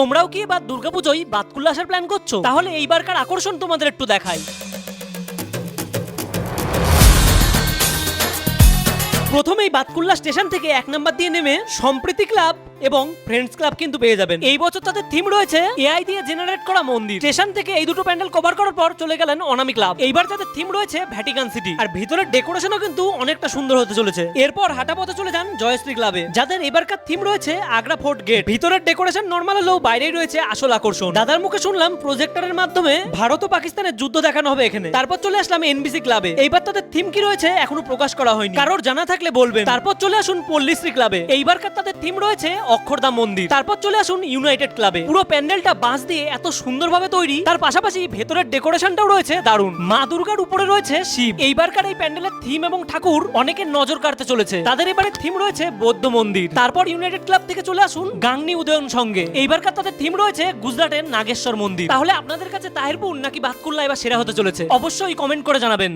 তোমরাও কি এবার দুর্গাপুজোয় বাতকুল্লা আসার প্ল্যান করছ? তাহলে এইবারকার আকর্ষণ তোমাদের একটু দেখাই। প্রথমেই বাতকুল্লা স্টেশন থেকে এক নম্বর দিয়ে নেমে সম্প্রীতি ক্লাব এবং ফ্রেন্ডস ক্লাব কিন্তু পেয়ে যাবেন। এই বছর তাদের থিম রয়েছে এআই দিয়ে জেনারেট করা মন্দির। স্টেশন থেকে এই দুটো প্যান্ডেল কভার করার পর চলে গেলেন অনামি ক্লাব। এইবার তাদের থিম রয়েছে ভ্যাটিকান সিটি আর ভিতরের ডেকোরেশনও কিন্তু অনেকটা সুন্দর হতে চলেছে। এরপর হাঁটা পথে চলে যান জয়শ্রী ক্লাবে যাদের এবারকার থিম রয়েছে আগ্রা ফোর্ট গেট ভিতরের ডেকোরেশন নর্মাল হলেও বাইরেই রয়েছে আসল আকর্ষণ। দাদার মুখে শুনলাম প্রজেক্টরের মাধ্যমে ভারত ও পাকিস্তানের যুদ্ধ দেখানো হবে এখানে। তারপর চলে আসলাম এনবিসি ক্লাবে এইবার তাদের থিম কি রয়েছে এখনও প্রকাশ করা হয়নি। কারোর জানা থাকলে বলবেন। তারপর চলে আসুন পল্লীশ্রী ক্লাবে এইবারকার তাদের থিম রয়েছে অক্ষরধাম মন্দির। তারপর চলে আসুন ইউনাইটেড ক্লাবে পুরো প্যান্ডেলটা বাঁশ দিয়ে এত সুন্দরভাবে তৈরি, তার পাশাপাশি ভেতরের ডেকোরেশনটাও রয়েছে দারুণ। মা দুর্গার উপরে রয়েছে শিব। এইবারকার এই প্যান্ডেলের থিম এবং ঠাকুর অনেকের নজর কাড়তে চলেছে। তাদের এবারে থিম রয়েছে বৌদ্ধ মন্দির। তারপর ইউনাইটেড ক্লাব থেকে চলে আসুন গাংনি উদয়ন সঙ্গে। এইবারকার তাদের থিম রয়েছে গুজরাটের নাগেশ্বর মন্দির। তাহলে আপনাদের কাছে তাহিরপুর নাকি বাতকুল্লা এবার সেরা হতে চলেছে? অবশ্যই কমেন্ট করে জানাবেন।